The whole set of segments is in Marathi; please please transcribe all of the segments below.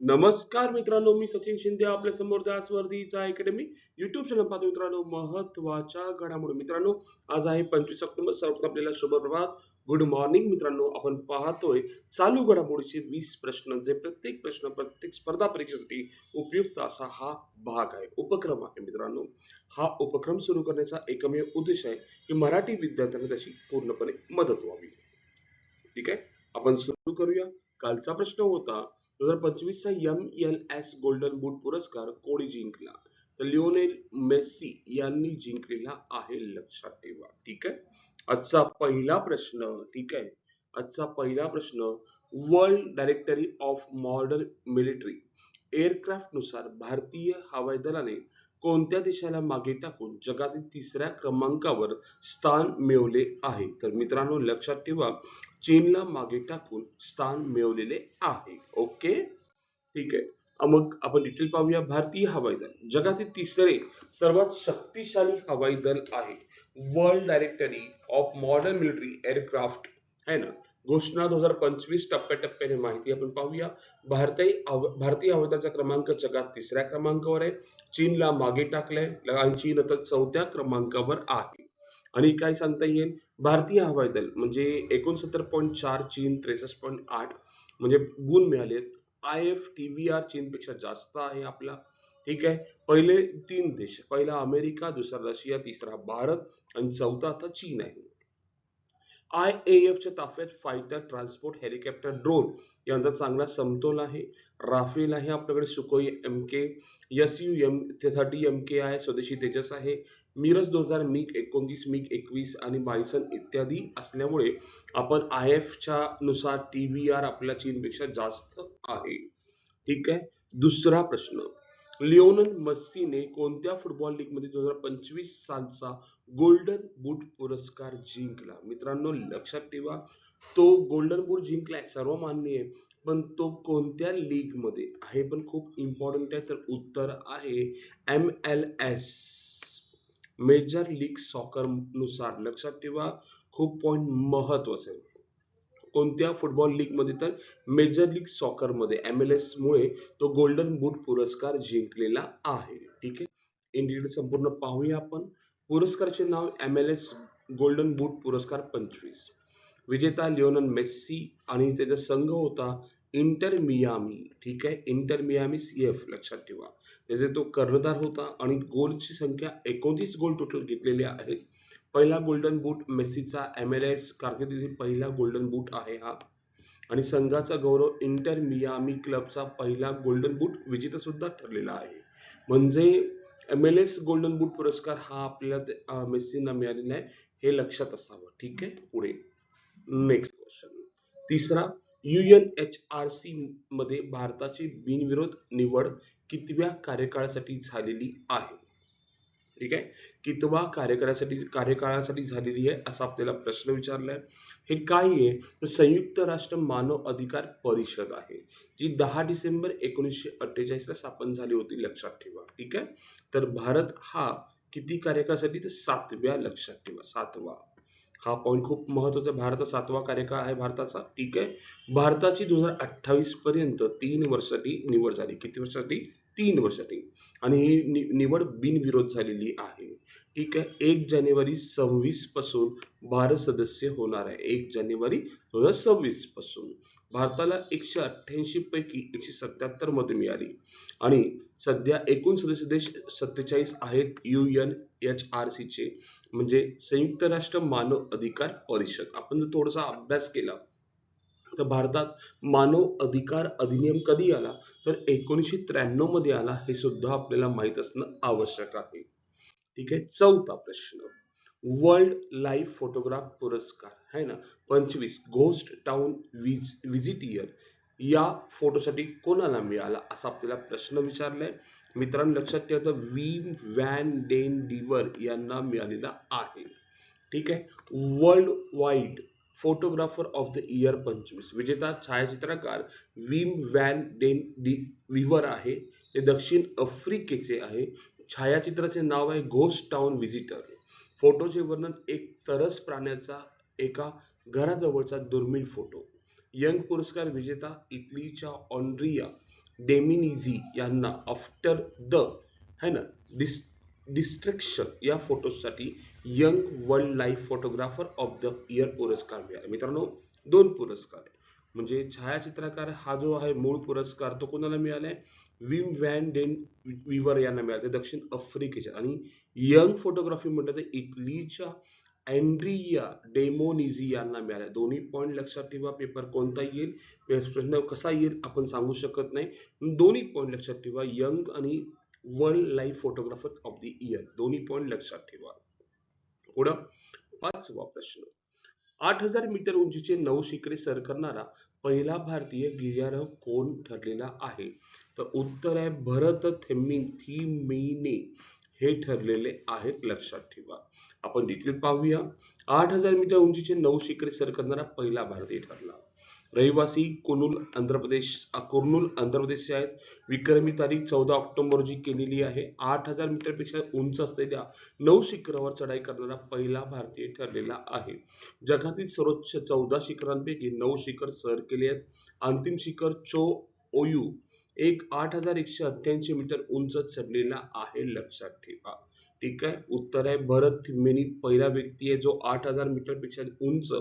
नमस्कार मित्रांनो मी सचिन शिंदे आपल्यासमोर दासवर्दीचा अकॅडमी युट्यूब चॅनल पाहतो मित्रांनो महत्त्वाच्या घडामोडी. मित्रांनो आज आहे पंचवीस ऑक्टोबर सर्वप्रथम आपल्याला शुभप्रभात. गुड मॉर्निंग मित्रांनो आपण पाहतोय चालू घडामोडीचे वीस प्रश्न जे प्रत्येक प्रश्न प्रत्येक स्पर्धा परीक्षेसाठी उपयुक्त असा हा भाग आहे उपक्रम आहे मित्रांनो. हा उपक्रम सुरू करण्याचा एकमेव उद्देश आहे की मराठी विद्यार्थ्यांना त्याची पूर्णपणे मदत व्हावी. ठीक आहे? आपण सुरू करूया. कालचा प्रश्न होता दोन हजार पंचवीसचा M L S golden boot पुरस्कार कोणी जिंकला? तर लिओनेल मेस्सी यांनी जिंकलेला आहे लक्षात ठेवा. ठीक आहे? आजचा पहिला प्रश्न ठीक आहे? आजचा पहिला प्रश्न world directory of modern military एअरक्राफ्टनुसार भारतीय हवाई दलाने कोणत्या देशाला मागे टाकून जगातील तिसऱ्या क्रमांकावर स्थान मिळवले आहे? तर मित्रांनो लक्षात ठेवा चीनला मागे टाकून स्थान मिळवलेले आहे. ओके ठीक आहे. मग आपण डिटेल पाहूया. भारतीय हवाई दल. जगातील तिसरे सर्वात शक्तिशाली हवाई दल आहे. World directory of modern military aircraft है ना? घोषणा दोन हजार पंचवीस टप्प्याटप्प्याने माहिती आपण पाहूया. भारतीय भारतीय हवाई दलाचा क्रमांक जगात तिसऱ्या क्रमांकावर आहे. चीनला मागे टाकलाय. आणि चीन आता चौथ्या क्रमांकावर आहे. आणि काय सांगता येईल? भारतीय हवाई दल म्हणजे एकोणसत्तर पॉईंट चार चीन त्रेसष्ट पॉईंट आठ म्हणजे गुण मिळालेत. I F T V R चीनपेक्षा जास्त आहे आपला. ठीक आहे? पहिले तीन देश पहिला अमेरिका दुसरा रशिया तिसरा भारत आणि चौथा आता चीन आहे. आय ए च्या ताफ्यात फायटर ट्रान्सपोर्ट हेलिकॉप्टर ड्रोन यांचा चांगला समतोल आहे. राफेल आहे आपल्याकडे Sukhoi M K S U M thirty M K आहे स्वदेशी तेजस आहे. मिरज दोन हजार मिग एकोणतीस मिग एकवीस आणि बायसन इत्यादी असल्यामुळे आपण आय च्या नुसार टी व्ही आर आपल्या चीनपेक्षा जास्त आहे. ठीक आहे? दुसरा प्रश्न. लिओनल मस्सीने कोणत्या फुटबॉल लीगमध्ये दोन हजार पंचवीस सालचा गोल्डन बूट पुरस्कार जिंकला? मित्रांनो लक्षात ठेवा तो गोल्डन बूट जिंकलाय सर्व मान्य आहे पण तो कोणत्या लीगमध्ये? आहे पण खूप इम्पॉर्टंट आहे तर उत्तर आहे M L S major league सॉकरनुसार लक्षात ठेवा खूप पॉइंट महत्त्वाचे आहे. कोणत्या फुटबॉल लीगमध्ये तर मेजर लीग सॉकरमध्ये एम एल एस मुळे तो गोल्डन बूट पुरस्कार जिंकलेला आहे. ठीक आहे? इन डिटेल संपूर्ण पाहूया आपण. पुरस्कारचे नाव M L S golden boot पुरस्कार पंचवीस. विजेता लिओनन मेस्सी आणि त्याचा संघ होता इंटर मियामी. ठीक आहे? इंटर मियामी सीएफ लक्षात ठेवा. त्याचे तो कर्णधार होता आणि गोलची संख्या एकोणतीस गोल टोटल घेतलेले आहेत पहिला गोल्डन बूट मेस्सीचा एम एल एस कारकिर्दीतील पहिला गोल्डन बूट आहे हा. आणि संघाचा गौरव इंटर मियामी क्लबचा पहिला गोल्डन बूट विजेता सुद्धा ठरलेला आहे. म्हणजे M L S golden boot पुरस्कार हा आपल्याला मेस्सीना मेस्सींना मिळालेला आहे हे लक्षात असावं. ठीक आहे? पुढे. नेक्स्ट क्वेश्चन तिसरा युएन एच आर सी मध्ये भारताची बिनविरोध निवड कितव्या कार्यकाळासाठी झालेली आहे? ठीक आहे? कितवा कार्यकाळासाठी कार्यकाळासाठी झालेली आहे असा आपल्याला प्रश्न विचारलाय. हे काय आहे? तर संयुक्त राष्ट्र मानव अधिकार परिषद आहे जी दहा डिसेंबर एकोणीसशे अठ्ठेचाळीस ला स्थापन झाली होती लक्षात ठेवा. ठीक आहे? तर भारत हा किती कार्यकाळासाठी? तर सातव्या लक्षात ठेवा सातवा. हा पॉईंट खूप महत्त्वाचा भारत सातवा कार्यकाळ आहे भारताचा. ठीक आहे? भारताची दोन हजार अठ्ठावीस पर्यंत तीन वर्षासाठी निवड झाली. किती वर्षासाठी? तीन वर्षासाठी आणि ही नि- निवड बिनविरोध झालेली आहे. ठीक आहे? एक जानेवारी सव्वीसपासून भारत सदस्य होणार आहे. एक जानेवारी दोन हजार सव्वीसपासून. भारताला एकशे अठ्ठ्याऐंशी पैकी एकशे सत्याहत्तर मते मिळाली. आणि सध्या एकूण सदस्य देश सत्तेचाळीस आहेत. U N H R C चे. म्हणजे संयुक्त राष्ट्र मानव अधिकार परिषद. आपण जर थोडासा अभ्यास केला तर भारतात मानव अधिकार अधिनियम कधी आला? तर एकोणीसशे त्र्याण्णवमध्ये आला हे सुद्धा आपल्याला माहीत असणं आवश्यक आहे. ठीक आहे? चौथा प्रश्न. वर्ल्ड लाईफ फोटोग्राफ पुरस्कार है ना? पंचवीस. घोस्ट टाउन विज विजिटियर या फोटोसाठी कोणाला मिळाला? असा आपल्याला प्रश्न विचारलाय. मित्रांनो लक्षात ठेवायचं विम वॅन डेन डिवर यांना मिळालेला आहे. ठीक आहे? World wide photographer of the year पंचवीस. विजेता छायाचित्रकार Wim van den Heever आहे. ते दक्षिण आफ्रिकेचे आहे. छायाचित्राचे नाव आहे घोस्ट टाउन व्हिजिटर फोटोचे वर्णन एक तरस प्राण्याचा एका घराजवळचा दुर्मिळ फोटो यंग पुरस्कार विजेता इटलीच्या ऑन्ड्रिया डेमिनिझी यांना आफ्टर द है ना? डिस डिस्ट्रक्शन या फोटोसाठी young world life photographer of the year पुरस्कार मिळाला. मित्रांनो दोन पुरस्कार आहे म्हणजे छायाचित्रकार हा जो आहे मूळ पुरस्कार तो कोणाला मिळाला आहे विम वॅन डेन विवर यांना मिळाला. दक्षिण आफ्रिकेच्या. आणि यंग फोटोग्राफी म्हटलं तर इटलीच्या अँड्रिया डेमोनिझी यांना मिळाल्या. दोन्ही पॉईंट लक्षात ठेवा. पेपर कोणता येईल? प्रश्न कसा येईल? आपण सांगू शकत नाही. दोन्ही पॉईंट लक्षात ठेवा. यंग आणि world life photographer of the year दोन्ही पॉईंट लक्षात ठेवा. पुढं पाचवा प्रश्न. आठ हजार मीटर उंचीचे नऊ शिखरे सर करणारा पहिला भारतीय गिर्यारोहक कोण ठरलेला आहे? तर उत्तर आहे भरत थेम्मिंग. थीमिने हे ठरलेले आहेत लक्षात ठेवा. आपण डिटेल पाहूया. आठ हजार मीटर उंचीचे नऊ शिखरे सर करणारा पहिला भारतीय ठरला. रहिवासी कोनूल आंध्र प्रदेश कुर्नूल आंध्र प्रदेशचे आहेत. विक्रमी तारीख चौदा ऑक्टोबर रोजी केलेली आहे. आठ हजार मीटरपेक्षा उंच असलेल्या नऊ शिखरावर चढाई करणारा पहिला भारतीय ठरलेला आहे. जगातील सर्वोच्च चौदा शिखरांपैकी नऊ शिखर सर केले आहेत. अंतिम शिखर चो ओयू एक आठ हजार एकशे अठ्ठ्याऐंशी मीटर उंच चढलेला आहे लक्षात ठेवा. ठीक आहे? उत्तर आहे भरत थिम्मेनी पहिला व्यक्ती आहे जो आठ हजार मीटरपेक्षा उंच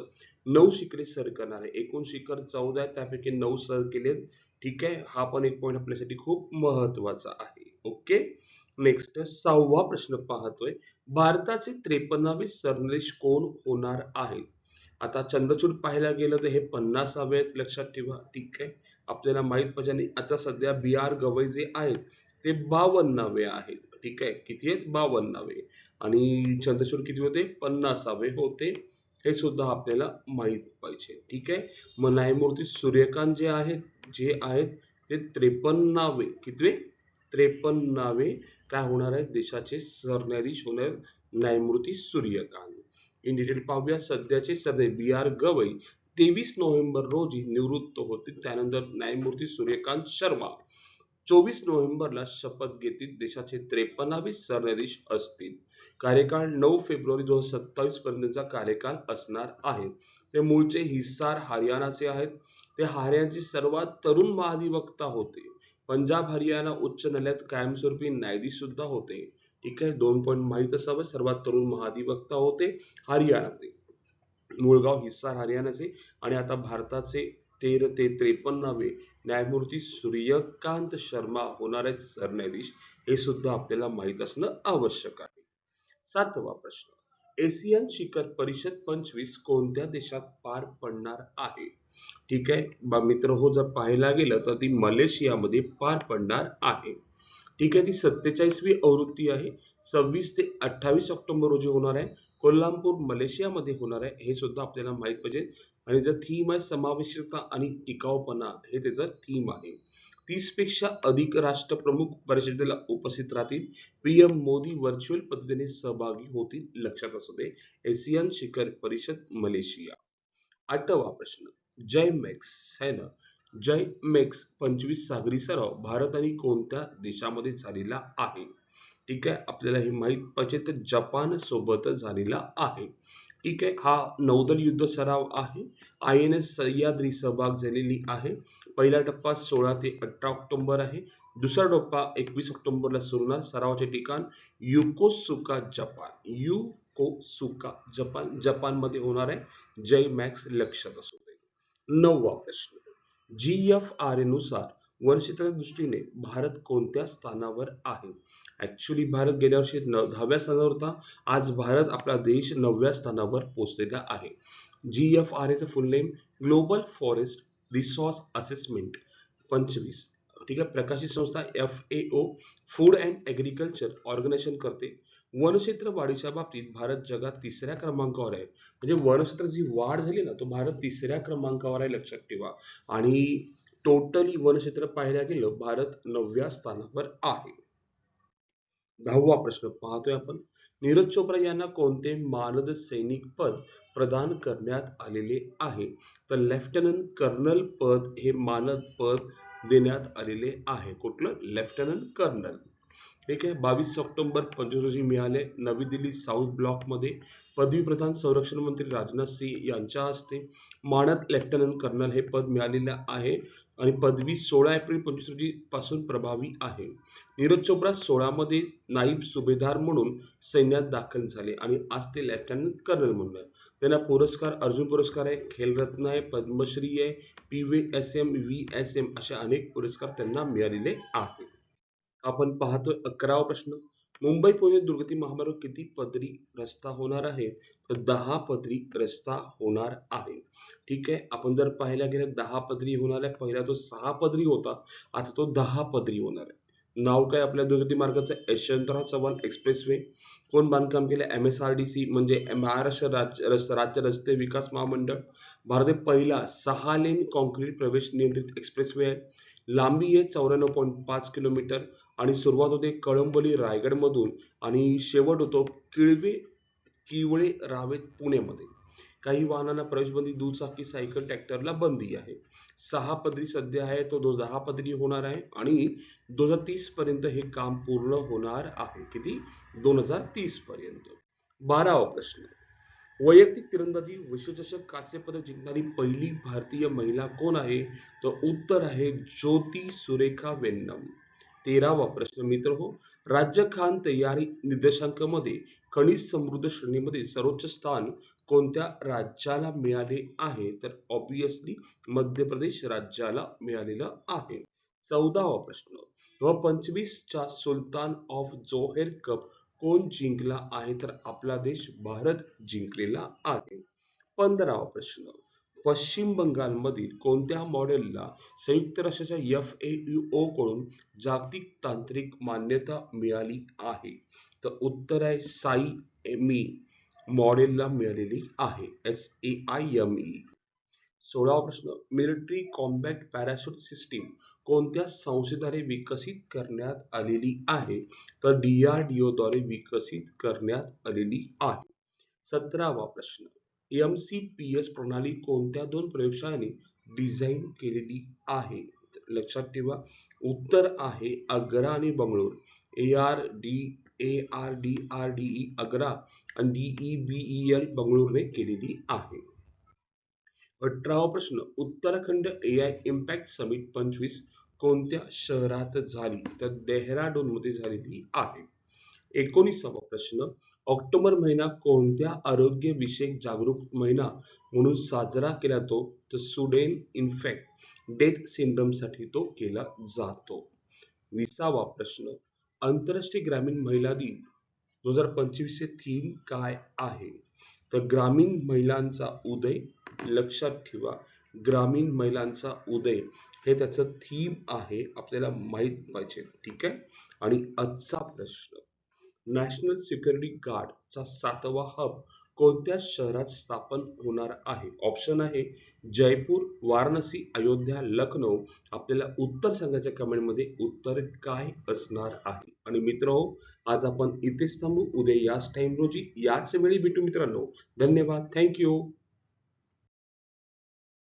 नऊ शिखरे सर करणार आहे. एकूण शिखर चौदा आहे त्यापैकी नऊ सर केले ठीक आहे? हा पण एक पॉईंट आपल्यासाठी खूप महत्त्वाचा आहे. ओके? नेक्स्ट सहावा प्रश्न पाहतोय. भारताचे त्रेपन्नावे सरनेश कोण होणार आहे? आता चंद्रचूड पाहायला गेलं तर हे पन्नासावे आहेत लक्षात ठेवा. ठीक आहे? आपल्याला माहीत पाहिजे आता सध्या बी आर गवई जे आहेत ते बावन्नावे आहेत. ठीक आहे? किती आहेत? बावन्नावे. आणि चंद्रचूड किती होते? पन्नासावे होते. हे सुद्धा आपल्याला माहीत पाहिजे. ठीक आहे? मग न्यायमूर्ती सूर्यकांत जे आहेत जे आहेत ते त्रेपन्नावे. कितवे? त्रेपन्नावे. काय होणार आहेत देशाचे सरन्यायाधीश होणार न्यायमूर्ती सूर्यकांत. इन डिटेल पाहूया सध्याचे सदय बी आर गवई तेवीस नोव्हेंबर रोजी निवृत्त होतील त्यानंतर न्यायमूर्ती सूर्यकांत शर्मा चोवीस नोव्हेंबरला शपथ घेतील. देशाचे त्रेपन्नावे सरन्यायाधीश असतील. कार्यकाळ नऊ फेब्रुवारी दोन हजार सत्तावीस पर्यंतचा कार्यकाळ असणार आहे. ते मूळचे हिसार हरियाणाचे आहेत. ते हरियाणाचे सर्वात तरुण महाधिवक्ता होते. पंजाब हरियाणा उच्च न्यायालयात कायमस्वरूपी न्यायाधीश सुद्धा होते. ठीक आहे? दोन पॉईंट माहीत असावं. सर्वात तरुण महाधिवक्ता होते हरियाणाचे. मुळगाव हिस्सार हरियाणाचे. आणि आता भारताचे तेर ते त्रेपन्नावे न्यायमूर्ती सूर्यकांत शर्मा होणार आहेत सरन्यायाधीश. हे सुद्धा आपल्याला माहीत असणं आवश्यक आहे. सातवा प्रश्न. एशियन शिखर परिषद पंचवीस कोणत्या देशात पार पडणार आहे? ठीक आहे? मित्र हो जर पाहायला गेलं तर ती मलेशियामध्ये पार पडणार आहे. ठीक आहे? ती सत्तेचाळीसवी आवृत्ती आहे. सव्वीस ते अठ्ठावीस ऑक्टोबर रोजी होणार आहे. कोल्हापूर मलेशियामध्ये होणार आहे. हे सुद्धा आपल्याला माहीत पाहिजे. आणि जर थीम आहे समावेशकता आणि टिकाऊपणा हे त्याचं थीम आहे. तीसपेक्षा अधिक राष्ट्रप्रमुख परिषदेला उपस्थित राहतील. पीएम मोदी व्हर्च्युअल पद्धतीने सहभागी होतील लक्षात असू दे. एशियन शिखर परिषद मलेशिया. आठवा प्रश्न. जय मॅक्स है ना? जय मेक्स पंचवीस सागरी सराव भारत आणि कोणत्या देशामध्ये झालेला आहे? ठीक आहे आपल्याला हे माहीत पाहिजे तर जपान सोबत झालेला आहे. ठीक आहे हा नौदल युद्ध सराव आहे. आय एन एस सह्याद्री सहभाग झालेली आहे. पहिला टप्पा सोळा ते अठरा ऑक्टोबर आहे. दुसरा टप्पा एकवीस ऑक्टोबरला सुरू होणार सरावाचे ठिकाण युकोसुका जपान. युकोसुका जपान जपानमध्ये होणार आहे. जय मॅक्स लक्षात असू नववा प्रश्न. जी एफ आर ए नुसार वनक्षेत्राच्या दृष्टीने भारत कोणत्या स्थानावर आहे? ऍक्च्युली भारत गेल्या वर्षी दहाव्या स्थानावर होता. आज भारत आपला देश नवव्या स्थानावर पोहोचलेला आहे. जी एफ आर एचं full name global forest resource assessment पंचवीस. ठीक आहे? प्रकाशित संस्था F A O food and agriculture organisation करते. वनक्षेत्र वाढीच्या बाबतीत भारत जगात तिसऱ्या क्रमांकावर आहे. म्हणजे वनक्षेत्राची वाढ झाली ना तो भारत तिसऱ्या क्रमांकावर आहे लक्षात ठेवा. आणि टोटली वनक्षेत्र पाहायला गेलं भारत नवव्या स्थानावर आहे. दहावा प्रश्न पाहतोय आपण. नीरज चोप्रा यांना कोणते मानद सैनिक पद प्रदान करण्यात आलेले आहे? तर लेफ्टनंट कर्नल पद हे मानद पद देण्यात आलेले आहे. कुठलं? लेफ्टनंट कर्नल ठीक आहे? बावीस ऑक्टोबर पंचवीस रोजी मिळाले. नवी दिल्ली साऊथ ब्लॉकमध्ये पदवीप्रधान संरक्षण मंत्री राजनाथ सिंह यांच्या हस्ते मानद लेफ्टनंट कर्नल हे पद मिळालेले आहे आणि पदवी सोळा एप्रिल पंचवीस रोजी पासून प्रभावी आहे. नीरज चोप्रा सोळामध्ये नाईब सुभेदार म्हणून सैन्यात दाखल झाले आणि आज ते लेफ्टनंट कर्नल म्हणून त्यांना पुरस्कार अर्जुन पुरस्कार आहे खेलरत्न आहे पद्मश्री आहे P V S M V S M असे अनेक पुरस्कार त्यांना मिळालेले आहेत. आपण पाहतोय अकरावा प्रश्न. मुंबई पुणे दुर्गती महामार्ग किती पदरी रस्ता होणार आहे? तर दहा पदरी रस्ता होणार आहे. ठीक आहे? आपण जर पाहायला गेलं दहा पदरी होणार आहे. पहिला तो सहा पदरी होता आता तो दहा पदरी होणार आहे. नाव काय आपल्या दुर्गती मार्गाचं? यशवंतराव चव्हाण एक्सप्रेस वे कोण बांधकाम केलं? M S R D C म्हणजे महाराष्ट्र राज्य राज्य रस्ते विकास महामंडळ. भारतात पहिला सहा लेन कॉन्क्रीट प्रवेश नियंत्रित एक्सप्रेसवे आहे. लांबी आहे चौऱ्याण्णव पॉईंट पाच किलोमीटर. आणि सुरुवात होते कळंबोली रायगड मधून आणि शेवट होतो किळवे किवळे रावेत पुण्यामध्ये काही वाहनांना प्रवेशबंदी दुचाकी सायकल ट्रॅक्टरला बंदी आहे. सहा पदरी सध्या आहे तो दो दहा पदरी होणार आहे आणि दोन हजार तीस पर्यंत हे काम पूर्ण होणार आहे. किती? दोन हजार तीस पर्यंत. बारावा प्रश्न. वैयक्तिक तिरंदाजी विश्वचषक कांस्य पदक जिंकणारी पहिली भारतीय महिला कोण आहे? तर उत्तर आहे ज्योती सुरेखा वेन्नम. तेरावा प्रश्न मित्र हो राज्य खान तयारी निर्देशांकामध्ये खनिज समृद्ध श्रेणीमध्ये सर्वोच्च स्थान कोणत्या राज्याला मिळाले आहे? तर ऑब्विसली मध्य प्रदेश राज्याला मिळालेलं आहे. चौदावा प्रश्न व पंचवीसच्या सुलतान ऑफ जोहेर कप कोण जिंकला आहे? तर आपला देश भारत जिंकलेला आहे. पंधरावा प्रश्न पश्चिम बंगालमधील कोणत्या मॉडेलला संयुक्त राष्ट्राच्या एफ ए ओ कडून जागतिक तांत्रिक मान्यता मिळाली आहे? तर उत्तर आहे साई ई मॉडेलला मिळालेली आहे S A I M E सोळावा प्रश्न मिलिटरी कॉम्बॅट पॅराशूट सिस्टीम कोणत्या संस्थेद्वारे विकसित करण्यात आलेली आहे? तर डीआरडीओ द्वारे विकसित करण्यात आलेली आहे. सतरावा प्रश्न एम सी पी एस प्रणाली कोणत्या दोन प्रयोगशाळांनी डिझाईन केलेली आहे? लक्षात ठेवा. उत्तर आहे आग्रा आणि Bengaluru. A R D A R D R D E Agra आणि डीई बीई एल बंगळूरने केलेली आहे. अठरावा प्रश्न. Uttarakhand A I impact summit पंचवीस कोणत्या शहरात झाली? तर देहराडूनमध्ये झालेली आहे. एकोणीसावा प्रश्न ऑक्टोबर महिना कोणत्या आरोग्य विषयक जागरूक महिना म्हणून साजरा केला जातो? तर सुडेन इन्फेक्ट डेथ सिंड्रमसाठी तो केला जातो. विसावा प्रश्न आंतरराष्ट्रीय ग्रामीण महिला दिन दोन हजार पंचवीस थीम काय आहे? तर ग्रामीण महिलांचा उदय लक्षात ठेवा. ग्रामीण महिलांचा उदय हे त्याचं थीम आहे आपल्याला माहीत पाहिजे ठीक आहे? आणि आजचा प्रश्न नॅशनल सिक्युरिटी गार्डचा सातवा हब कोणत्या शहरात स्थापन होणार आहे? ऑप्शन आहे जयपूर वाराणसी अयोध्या लखनौ. आपल्याला उत्तर सांगायच्या कमेंटमध्ये उत्तर काय असणार आहे? आणि मित्र हो, आज आपण इथेच थांबू. उद्या याच टाइम रोजी याच वेळी भेटू मित्रांनो. धन्यवाद. थँक्यू